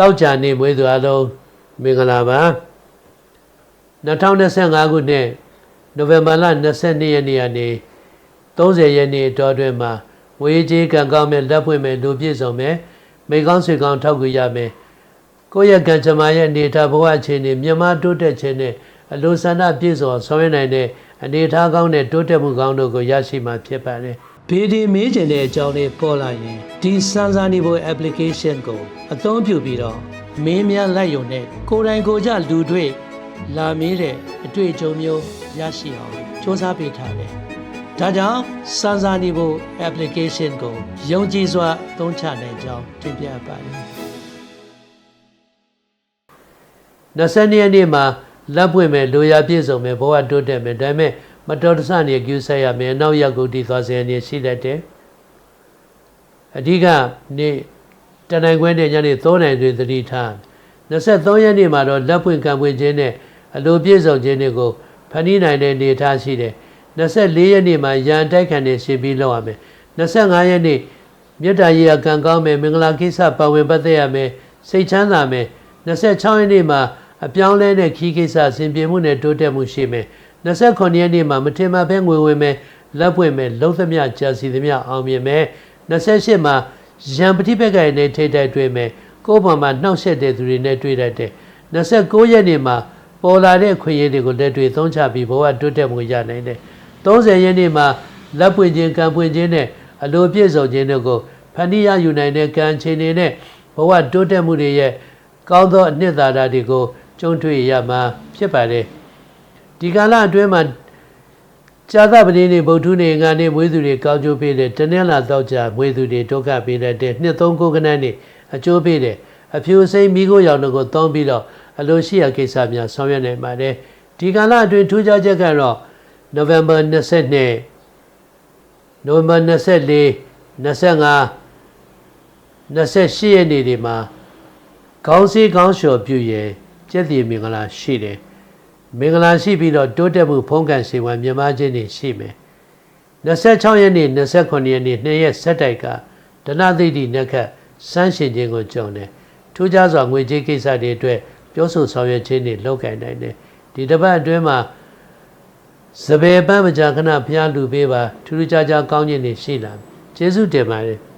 တောက်ကြနေမွေးသူအလုံးမင်္ဂလာပါ2025ခုနှစ်နိုဝင်ဘာလ22ရက်နေ့ကနေ30ရက်နေ့အတွင်းအတွင်းမှာဝေးကြီးကံကောင်းမဲ့လက်ပွင့်မဲ့လူပြည့်စုံမဲ့မိကောင်းဆွေကောင်းထောက်ကူရမယ်ကိုယ့်ရဲ့ကံကြမ္မာရဲ့အနေထားဘဝအခြေအနေမြန်မာတိုးတက်ခြင်းနဲ့အလိုဆန္ဒပြည့်စုံဆောင်ရွက်နိုင်တဲ့အနေထားကောင်းတဲ့တိုးတက်မှုကောင်းတို့ကိုရရှိမှာဖြစ်ပါတယ် ဗီဒီမေးချင်တဲ့အကြောင်းလေးပေါ်လာရင်ဒီစမ်းစာနေဖို့ application ကိုအသုံးပြုပြီးတော့မင်းများလိုက်ရုံနဲ့ကိုယ်တိုင်ကိုယ်ကြလူတွေ့လာမေးတဲ့အတွေ့အကြုံမျိုးရရှိအောင်စူးစမ်းပေးထားတယ်။ဒါကြောင့်စမ်းစာနေဖို့ application ကိုယုံကြည်စွာသုံးချနိုင်ကြောင်းတင်ပြပါတယ်။20ရက်နေ့မှာလက်ပွင့်မဲ့လိုရာပြည့်စုံမဲ့ဘဝတိုးတက်မဲ့ဒါပေမဲ့ မတော်တဆနေကျူးဆက်ရမယ်အနောက်ရောက်ကိုတည်သွားစေရနေရှိတတ်တယ်။အဓိကနေ့တနင်္ဂနွေနေ့ညနေ3နာရီတွင်သတိထား23ရက်နေ့မှာတော့လက်ပွင့်ကံပွင့်ခြင်းနဲ့အလိုပြည့်စုံခြင်းတွေကိုဖန်တီးနိုင်တဲ့အနေအထားရှိတယ်24ရက်နေ့မှာရန်တိုက်ခံနေရှိပြီးလောက်ရမယ်25ရက်နေ့မြတ်တာရေကံကောင်းမယ်မင်္ဂလာကိစ္စပါဝင်ပတ်သက်ရမယ်စိတ်ချမ်းသာမယ်26ရက်နေ့မှာအပြောင်းလဲတဲ့ခီးကိစ္စဆင်ပြေမှုနဲ့တိုးတက်မှုရှိမယ် 29ရက်နေ့မှာမထင်မှတ်ဘဲငွေဝင်မယ်လက်ပွင့်မယ်လုံးသမျှကြာစီသမျှအောင်မြင်မယ်28မှာရန်ပฏิပက္ခရဲ့နဲ့ထိတိုက်တွေ့မယ်ကိုယ်ပေါ်မှာနှောက်ယှက်တဲ့သူတွေနဲ့တွေ့တတ်တယ်29ရက်နေ့မှာပေါ်လာတဲ့ခွင့်ရည်တွေကိုလက်တွေ့သုံးချပြီးဘဝတိုးတက်မှုရနိုင်တယ်30ရက်နေ့မှာလက်ပွင့်ခြင်းကံပွင့်ခြင်းနဲ့အလိုပြည့်စုံခြင်းတို့ကိုဖန်တီးရယူနိုင်တဲ့ကံခြေနေနဲ့ဘဝတိုးတက်မှုတွေရဲ့ကောင်းသောအနှစ်သာရတွေကိုကျုံတွေ့ရမှာဖြစ်ပါတယ် ဒီကာလအတွင်းမှာဇာသပတိနေဗုဒ္ဓနေငါနေမွေးသူတွေကောင်းကျိုးပေးတယ်တနင်္လာတော့ကြမွေးသူတွေဒုက္ခပေးတဲ့နှစ်သုံးကိုကနန်းနေအကျိုးပေးတယ်အဖြူစိမ်းမိခိုးရောင်တို့ကိုသုံးပြီးတော့အလိုရှိရာကိစ္စများဆောင်ရွက်နိုင်ပါတယ်ဒီကာလအတွင်းထူးခြားချက်ကတော့နိုဝင်ဘာ22နိုဝင်ဘာ24 25 28ရက်နေ့ဒီမှာခေါင်းစည်းခေါင်းလျှော်ပြုရင်ကျက်တည်မင်္ဂလာရှိတယ် မင်္ဂလာရှိပြီးတော့တိုးတက်မှုဖုံးကန်စေဝံမြမခြင်းတွေရှိမယ်26ရက်နေ့29ရက်နေ့နှစ်ရက်ဆက်တိုက်ကဒနသိတိနက်ခတ်စမ်းရှင်ခြင်းကိုကြုံတယ်ထူးခြားစွာငွေကြေးကိစ္စတွေအတွက်ပြောဆိုဆောင်ရွက်ခြင်းတွေလုပ်ကိုင်နိုင်တယ်ဒီတစ်ပတ်အတွင်းမှာစပယ်ပန်းမကြာခဏဘုရားလူပေးပါထူးထူးခြားခြားကောင်းခြင်းတွေရှိလာကျေးဇူးတင်ပါတယ်